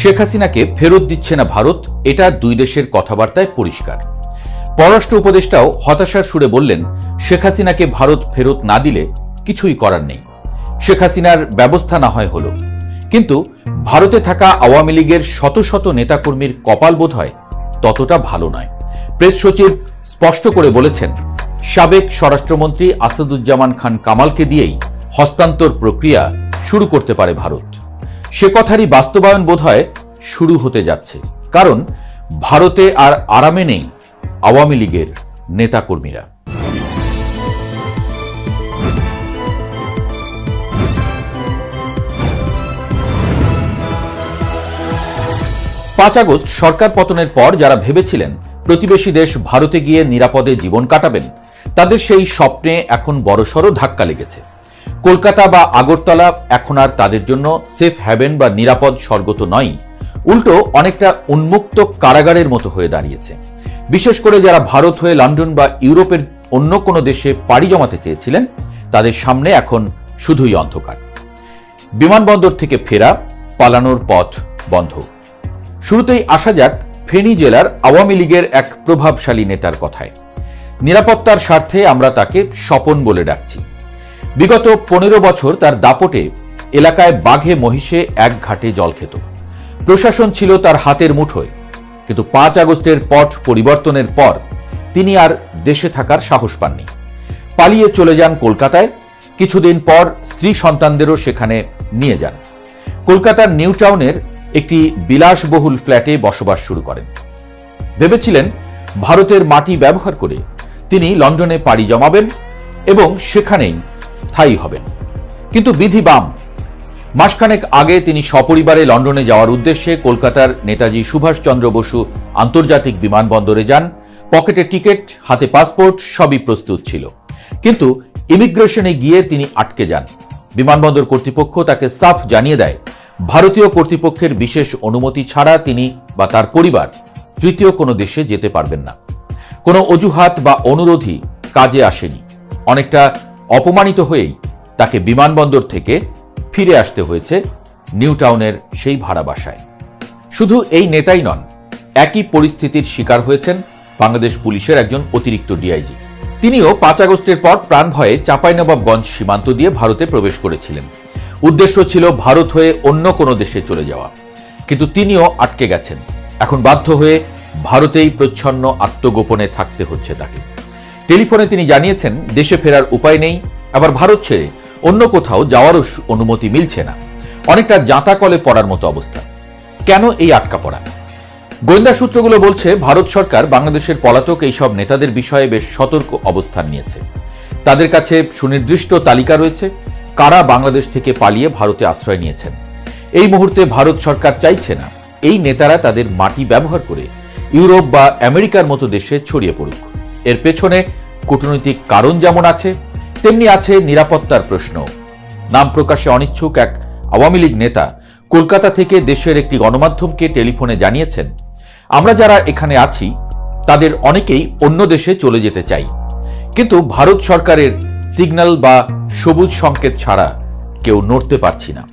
শেখ হাসিনাকে ফেরত দিচ্ছে না ভারত, এটা দুই দেশের কথাবার্তায় পরিষ্কার। পররাষ্ট্র উপদেষ্টাও হতাশার সুরে বললেন, শেখ হাসিনাকে ভারত ফেরত না দিলে কিছুই করার নেই। শেখ হাসিনার ব্যবস্থা না হয় হলো। কিন্তু ভারতে থাকা আওয়ামী লীগের শত শত নেতাকর্মীর কপাল বোধ হয় ততটা ভালো নয়। প্রেস সচিব স্পষ্ট করে বলেছেন, সাবেক স্বরাষ্ট্রমন্ত্রী আসাদুজ্জামান খান কামালকে দিয়েই হস্তান্তর প্রক্রিয়া শুরু করতে পারে ভারত। সে কথারই বাস্তবায়ন বোধ শুরু হতে যাচ্ছে। কারণ ভারতে আর আরামে নেই আওয়ামী লীগের নেতাকর্মীরা। পাঁচ আগস্ট সরকার পতনের পর যারা ভেবেছিলেন প্রতিবেশী দেশ ভারতে গিয়ে নিরাপদে জীবন কাটাবেন, তাদের সেই স্বপ্নে এখন বড়সড় ধাক্কা লেগেছে। কলকাতা বা আগরতলা এখন আর তাদের জন্য সেফ হ্যাভেন বা নিরাপদ স্বর্গ তো নয়। উল্টো অনেকটা উন্মুক্ত কারাগারের মতো হয়ে দাঁড়িয়েছে। বিশেষ করে যারা ভারত হয়ে লন্ডন বা ইউরোপের অন্য কোনো দেশে পাড়ি জমাতে চেয়েছিলেন, তাদের সামনে এখন শুধুই অন্ধকার। বিমানবন্দর থেকে ফেরা, পালানোর পথ বন্ধ। শুরুতেই আসা যাক ফেনী জেলার আওয়ামী লীগের এক প্রভাবশালী নেতার কথায়। নিরাপত্তার স্বার্থে আমরা তাকে স্বপন বলে ডাকছি। বিগত পনেরো বছর তার দাপটে এলাকায় বাঘে, মহিষে এক ঘাটে জল খেত। প্রশাসন ছিল তার হাতের মুঠোয়, কিন্তু পাঁচ আগস্টের পট পরিবর্তনের পর তিনি আর দেশে থাকার সাহস পাননি। পালিয়ে চলে যান কলকাতায়। কিছুদিন পর স্ত্রী সন্তানদেরও সেখানে নিয়ে যান। কলকাতার নিউ টাউনের একটি বিলাসবহুল ফ্ল্যাটে বসবাস শুরু করেন। ভেবেছিলেন ভারতের মাটি ব্যবহার করে তিনি লন্ডনে পাড়ি জমাবেন এবং সেখানেই স্থায়ী হবেন। কিন্তু বিধি বাম। মাসখানেক আগে তিনি সপরিবারে লন্ডনে যাওয়ার উদ্দেশ্যে কলকাতার নেতাজি সুভাষচন্দ্র বসু আন্তর্জাতিক বিমানবন্দরে যান। পকেটে টিকিট, হাতে পাসপোর্ট, সবই প্রস্তুত ছিল। কিন্তু ইমিগ্রেশনে গিয়ে তিনি আটকে যান। বিমানবন্দর কর্তৃপক্ষ তাকে সাফ জানিয়ে দেয়, ভারতীয় কর্তৃপক্ষের বিশেষ অনুমতি ছাড়া তিনি বা তার পরিবার তৃতীয় কোনো দেশে যেতে পারবেন না। কোনো অজুহাত বা অনুরোধই কাজে আসেনি। অনেকটা অপমানিত হয়েই তাকে বিমানবন্দর থেকে ফিরে আসতে হয়েছে নিউ টাউনের সেই ভাড়া বাসায়। শুধু এই নেতাই নন, একই পরিস্থিতির শিকার হয়েছেন বাংলাদেশ পুলিশের একজন অতিরিক্ত ডিআইজি। তিনিও পাঁচ আগস্টের পর প্রাণ ভয়ে চাঁপাইনবাবগঞ্জ সীমান্ত দিয়ে ভারতে প্রবেশ করেছিলেন। উদ্দেশ্য ছিল ভারত হয়ে অন্য কোনো দেশে চলে যাওয়া। কিন্তু তিনিও আটকে গেছেন। এখন বাধ্য হয়ে ভারতেই প্রচ্ছন্ন আত্মগোপনে থাকতে হচ্ছে তাকে। টেলিফোনে তিনি জানিয়েছেন, দেশে ফেরার উপায় নেই, আবার ভারত ছেড়ে অন্য কোথাও যাওয়ারও অনুমতি মিলছে না। অনেকটা জাঁতা কলে পড়ার মতো অবস্থা। কেন এই আটকা পড়া? গোয়েন্দা সূত্রগুলো বলছে, ভারত সরকার বাংলাদেশের পলাতক এইসব নেতাদের বিষয়ে বেশ সতর্ক অবস্থান নিয়েছে। তাদের কাছে সুনির্দিষ্ট তালিকা রয়েছে, কারা বাংলাদেশ থেকে পালিয়ে ভারতে আশ্রয় নিয়েছেন। এই মুহূর্তে ভারত সরকার চাইছে না, এই নেতারা তাদের মাটি ব্যবহার করে ইউরোপ বা আমেরিকার মতো দেশে ছড়িয়ে পড়ুক। এর পেছনে কূটনৈতিক কারণ যেমন আছে, তেমনি আছে নিরাপত্তার প্রশ্ন। নাম প্রকাশে অনিচ্ছুক এক আওয়ামী লীগ নেতা কলকাতা থেকে দেশের একটি গণমাধ্যমকে টেলিফোনে জানিয়েছেন, আমরা যারা এখানে আছি, তাদের অনেকেই অন্য দেশে চলে যেতে চাই। কিন্তু ভারত সরকারের সিগন্যাল বা সবুজ সংকেত ছাড়া কেউ নড়তে পারছি না।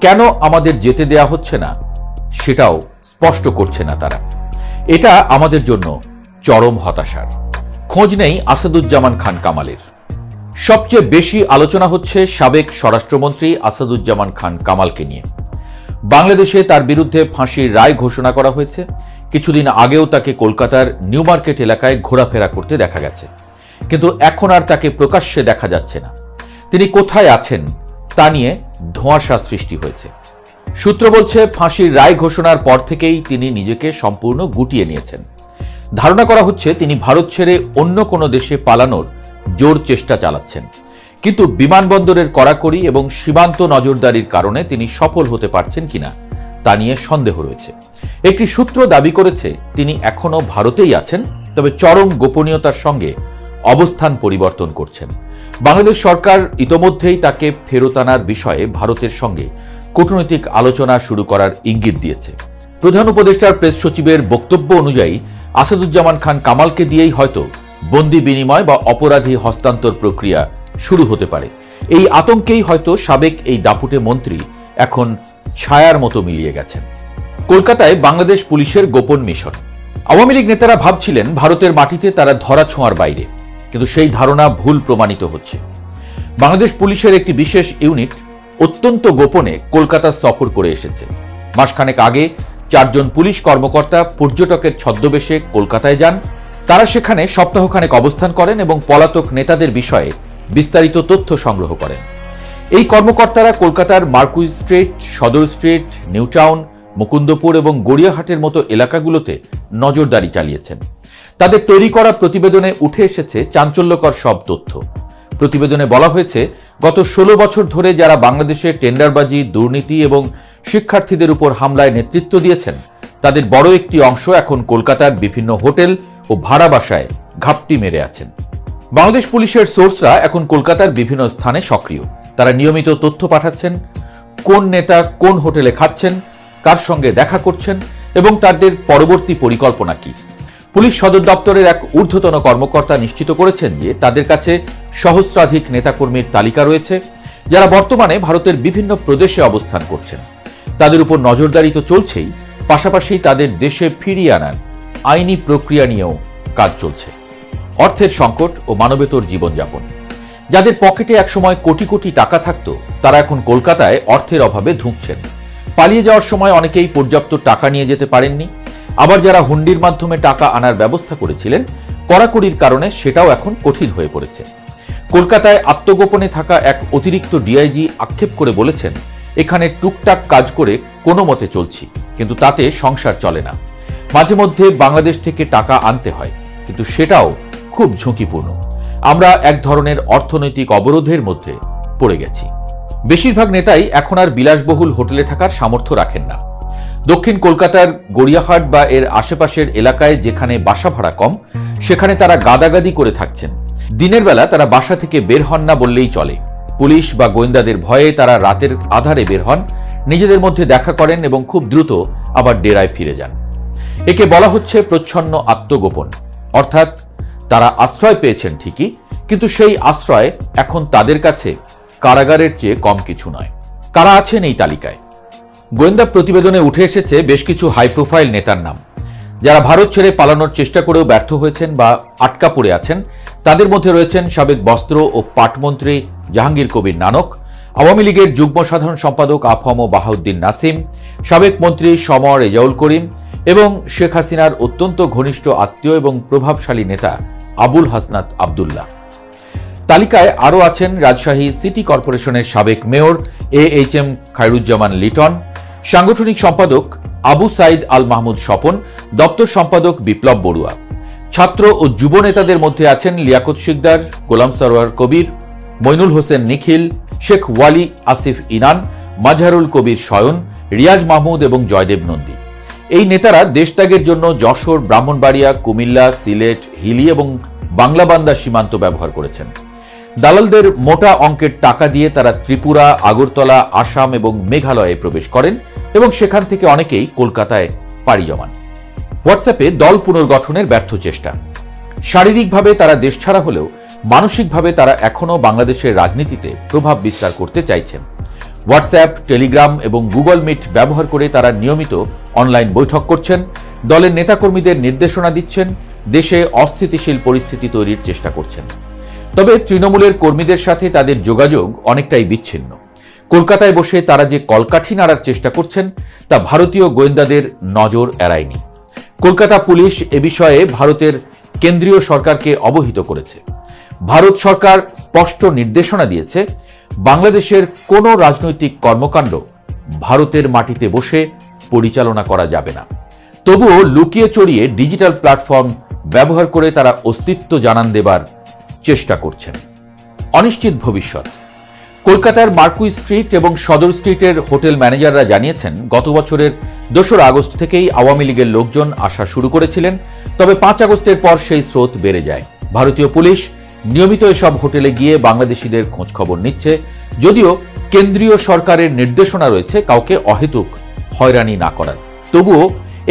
কেন আমাদের যেতে দেয়া হচ্ছে না? সেটাও স্পষ্ট করছে না তারা। এটা আমাদের জন্য চরম হতাশার। খোঁজ নেই আসাদুজ্জামান খান কামালের। সবচেয়ে বেশি আলোচনা হচ্ছে সাবেক স্বরাষ্ট্রমন্ত্রী আসাদুজ্জামান খান কামালকে নিয়ে। বাংলাদেশে তার বিরুদ্ধে ফাঁসির রায় ঘোষণা করা হয়েছে। কিছুদিন আগেও তাকে কলকাতার নিউ মার্কেট এলাকায় ঘোরাফেরা করতে দেখা গেছে। কিন্তু এখন আর তাকে প্রকাশ্যে দেখা যাচ্ছে না। তিনি কোথায় আছেন তা নিয়ে ধোঁয়াশা সৃষ্টি হয়েছে। সূত্র বলছে, ফাঁসির রায় ঘোষণার পর থেকেই তিনি নিজেকে সম্পূর্ণ গুটিয়ে নিয়েছেন। ধারণা করা হচ্ছে তিনি ভারত ছেড়ে অন্য কোনো দেশে পালানোর জোর চেষ্টা চালাচ্ছেন। কিন্তু বিমানবন্দরের কড়াকড়ি এবং সীমান্ত নজরদারির কারণে তিনি সফল হতে পারছেন কিনা তা নিয়ে সন্দেহ রয়েছে। একটি সূত্র দাবি করেছে, তিনি এখনও ভারতেই আছেন, তবে চরম গোপনীয়তার সঙ্গে অবস্থান পরিবর্তন করছেন। বাংলাদেশ সরকার ইতোমধ্যেই তাকে ফেরত আনার বিষয়ে ভারতের সঙ্গে কূটনৈতিক আলোচনা শুরু করার ইঙ্গিত দিয়েছে। প্রধান উপদেষ্টার প্রেস সচিবের বক্তব্য অনুযায়ী আসাদুজ্জামান খান কামালকে দিয়েই হয়তো বন্দি বিনিময় বা অপরাধী হস্তান্তর প্রক্রিয়া শুরু হতে পারে। এই আতঙ্কেই হয়তো সাবেক এই দাপুটে মন্ত্রী এখন ছায়ার মতো মিলিয়ে গেছেন। কলকাতায় বাংলাদেশ পুলিশের গোপন মিশন। আওয়ামী লীগ নেতারা ভাবছিলেন ভারতের মাটিতে তারা ধরা ছোঁয়ার বাইরে, কিন্তু সেই ধারণা ভুল প্রমাণিত হচ্ছে। বাংলাদেশ পুলিশের একটি বিশেষ ইউনিট অত্যন্ত গোপনে কলকাতা সফর করে এসেছে। মাসখানেক আগে চারজন পুলিশ কর্মকর্তা পর্যটকের ছদ্মবেশে কলকাতায় যান। তারা সেখানে সপ্তাহখানেক অবস্থান করেন এবং পলাতক নেতাদের বিষয়ে বিস্তারিত তথ্য সংগ্রহ করেন। এই কর্মকর্তারা কলকাতার Marquis street, Sadar street New Town Mukundapur এবং গড়িয়াহাটের মতো এলাকাগুলোতে নজরদারি চালিয়েছেন। তাদের তৈরি করা প্রতিবেদনে উঠে এসেছে চাঞ্চল্যকর সব তথ্য। প্রতিবেদনে বলা হয়েছে, গত ষোলো বছর ধরে যারা বাংলাদেশে টেন্ডারবাজি, দুর্নীতি এবং শিক্ষার্থীদের উপর হামলায় নেতৃত্ব দিয়েছেন। তাদের বড় একটি অংশ এখন কলকাতার বিভিন্ন হোটেল ও ভাড়া বাসায় ঘাপটি মেরে আছেন। বাংলাদেশ পুলিশের সোর্সরা এখন কলকাতার বিভিন্ন স্থানে সক্রিয়। তারা নিয়মিত তথ্য পাঠাচ্ছেন, কোন নেতা কোন হোটেলে খাচ্ছেন, কার সঙ্গে দেখা করছেন এবং তাদের পরবর্তী পরিকল্পনা কি। পুলিশ সদর দপ্তরের এক ঊর্ধ্বতন কর্মকর্তা নিশ্চিত করেছেন যে তাদের কাছে সহস্রাধিক নেতাকর্মীর তালিকা রয়েছে, যারা বর্তমানে ভারতের বিভিন্ন প্রদেশে অবস্থান করছেন। তাদের উপর নজরদারি তো চলছেই, পাশাপাশি তাদের দেশে ফিরিয়ে আনার আইনি প্রক্রিয়া নিয়েও কাজ চলছে। অর্থের সংকট ও মানবেতর জীবনযাপন। যাদের পকেটে একসময় কোটি কোটি টাকা থাকতো, তারা এখন কলকাতায় অর্থের অভাবে ধুঁকছেন। পালিয়ে যাওয়ার সময় অনেকেই পর্যাপ্ত টাকা নিয়ে যেতে পারেননি। আবার যারা হুন্ডির মাধ্যমে টাকা আনার ব্যবস্থা করেছিলেন, কড়াকড়ির কারণে সেটাও এখন কঠিন হয়ে পড়েছে। কলকাতায় আত্মগোপনে থাকা এক অতিরিক্ত ডিআইজি আক্ষেপ করে বলেছেন এখানে টুকটাক কাজ করে কোনো মতে চলছি, কিন্তু তাতে সংসার চলে না। মাঝে মধ্যে বাংলাদেশ থেকে টাকা আনতে হয়, কিন্তু সেটাও খুব ঝুঁকিপূর্ণ। আমরা এক ধরনের অর্থনৈতিক অবরোধের মধ্যে পড়ে গেছি। বেশিরভাগ নেতাই এখন আর বিলাসবহুল হোটেলে থাকার সামর্থ্য রাখেন না। দক্ষিণ কলকাতার গড়িয়াহাট বা এর আশেপাশের এলাকায় যেখানে বাসা ভাড়া কম, সেখানে তারা গাদাগাদি করে থাকছেন। দিনের বেলা তারা বাসা থেকে বের হন না বললেই চলে। পুলিশ বা গোয়েন্দাদের ভয়ে তারা রাতের আধারে বের হন, নিজেদের মধ্যে দেখা করেন এবং খুব দ্রুত আবার ডেরায় ফিরে যান। একে বলা হচ্ছে প্রচ্ছন্ন আত্মগোপন। অর্থাৎ তারা আশ্রয় পেয়েছেন ঠিকই, কিন্তু সেই আশ্রয় এখন তাদের কাছে কারাগারের চেয়ে কম কিছু নয়। কারা আছেন এই তালিকায়? গোয়েন্দা প্রতিবেদনে উঠে এসেছে বেশ কিছু হাই প্রোফাইল নেতার নাম। যারা ভারত ছেড়ে পালানোর চেষ্টা করেও ব্যর্থ হয়েছেন বা আটকা পড়ে আছেন তাদের মধ্যে রয়েছেন সাবেক বস্ত্র ও পাটমন্ত্রী জাহাঙ্গীর কবির নানক, আওয়ামী লীগের যুগ্ম সাধারণ সম্পাদক আফম বাহাউদ্দিন নাসিম, সাবেক মন্ত্রী সমর রেজাউল করিম এবং শেখ হাসিনার অত্যন্ত ঘনিষ্ঠ আত্মীয় এবং প্রভাবশালী নেতা আবুল হাসনাত আবদুল্লাহ। তালিকায় আরও আছেন রাজশাহী সিটি কর্পোরেশনের সাবেক mayor A H M Khairuzzaman Liton, সাংগঠনিক সম্পাদক আবু সাইদ আল মাহমুদ স্বপন, দপ্তর সম্পাদক বিপ্লব বড়ুয়া। ছাত্র ও যুব নেতাদের মধ্যে আছেন লিয়াকত শিকদার, গোলাম সরোয়ার কবির, মইনুল হোসেন নিখিল, শেখ ওয়ালি আসিফ ইনান মাজহারুল কবির শয়ন, রিয়াজ মাহমুদ এবং জয়দেব নন্দী। এই নেতারা দেশত্যাগের জন্য যশোর, ব্রাহ্মণবাড়িয়া, কুমিল্লা, সিলেট, হিলি এবং বাংলাবান্দা সীমান্ত ব্যবহার করেছেন। দালালদের মোটা অঙ্কের টাকা দিয়ে তারা ত্রিপুরা, আগরতলা, আসাম এবং মেঘালয়ে প্রবেশ করেন এবং সেখান থেকে অনেকেই কলকাতায় পাড়ি জমান। হোয়াটসঅ্যাপে দল পুনর্গঠনের ব্যর্থ চেষ্টা। শারীরিকভাবে তারা দেশ ছাড়া হলেও মানসিকভাবে তারা এখনও বাংলাদেশের রাজনীতিতে প্রভাব বিস্তার করতে চাইছেন। হোয়াটসঅ্যাপ, টেলিগ্রাম এবং গুগল মিট ব্যবহার করে তারা নিয়মিত অনলাইন বৈঠক করছেন। দলের নেতাকর্মীদের নির্দেশনা দিচ্ছেন। দেশে অস্থিতিশীল পরিস্থিতি তৈরির চেষ্টা করছেন। তবে তৃণমূলের কর্মীদের সাথে তাদের যোগাযোগ অনেকটাই বিচ্ছিন্ন। কলকাতায় বসে তারা যে কলকাঠি নাড়ার চেষ্টা করছেন, তা ভারতীয় গোয়েন্দাদের নজর এড়ায়নি। কলকাতা পুলিশ এ বিষয়ে ভারতের কেন্দ্রীয় সরকারকে অবহিত করেছে। ভারত সরকার স্পষ্ট নির্দেশনা দিয়েছে, বাংলাদেশের কোনো রাজনৈতিক কর্মকাণ্ড ভারতের মাটিতে বসে পরিচালনা করা যাবে না। তবুও লুকিয়ে চড়িয়ে ডিজিটাল প্ল্যাটফর্ম ব্যবহার করে তারা অস্তিত্ব জানান দেবার চেষ্টা করছেন। অনিশ্চিত ভবিষ্যৎ। কলকাতার মার্কুই স্ট্রিট এবং সদর স্ট্রিটের হোটেল ম্যানেজাররা জানিয়েছেন, গত বছরের দোসরা আগস্ট থেকেই আওয়ামী লীগের লোকজন আসা শুরু করেছিলেন, তবে পাঁচ আগস্টের পর সেই স্রোত বেড়ে যায়। ভারতীয় পুলিশ নিয়মিত এসব হোটেলে গিয়ে বাংলাদেশিদের খোঁজ খবর নিচ্ছে, যদিও কেন্দ্রীয় সরকারের নির্দেশনা রয়েছে কাউকে অহেতুক হয়রানি না করার। তবুও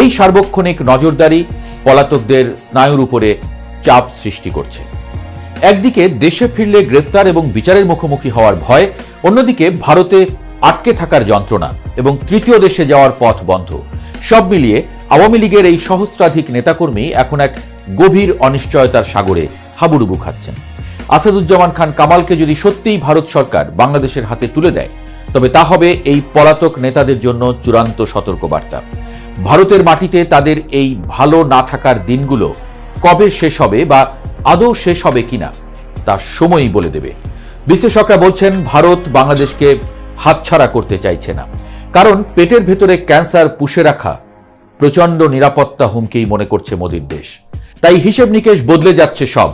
এই সার্বক্ষণিক নজরদারি পলাতকদের স্নায়ুর উপরে চাপ সৃষ্টি করছে। একদিকে দেশে ফিরলে গ্রেপ্তার এবং বিচারের মুখোমুখি হওয়ার ভয়, অন্যদিকে ভারতে আটকে থাকার যন্ত্রণা এবং তৃতীয় দেশে যাওয়ার পথ বন্ধ। সব মিলিয়ে আওয়ামী লীগের এই সহস্রাধিক নেতাকর্মী এখন এক গভীর অনিশ্চয়তার সাগরে হাবুডুবু খাচ্ছেন। আসাদুজ্জামান খান কামালকে যদি সত্যিই ভারত সরকার বাংলাদেশের হাতে তুলে দেয়, তবে তা হবে এই পলাতক নেতাদের জন্য চূড়ান্ত সতর্কবার্তা। ভারতের মাটিতে তাদের এই ভালো না থাকার দিনগুলো কবে শেষ হবে বা আদৌ শেষ হবে কিনা, তা সময়ই বলে দেবে। বিশ্লেষকরা বলছেন, ভারত বাংলাদেশকে হাতছাড়া করতে চাইছে না। কারণ পেটের ভেতরে ক্যান্সার পুষে রাখা প্রচণ্ড নিরাপত্তা হুমকিই মনে করছে মোদীর দেশ। তাই হিসেব নিকেশ বদলে যাচ্ছে সব।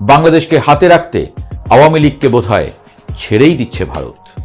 বাংলাদেশকে হাতে রাখতে আওয়ামী লীগকে বোধহয় ছেড়েই দিচ্ছে ভারত।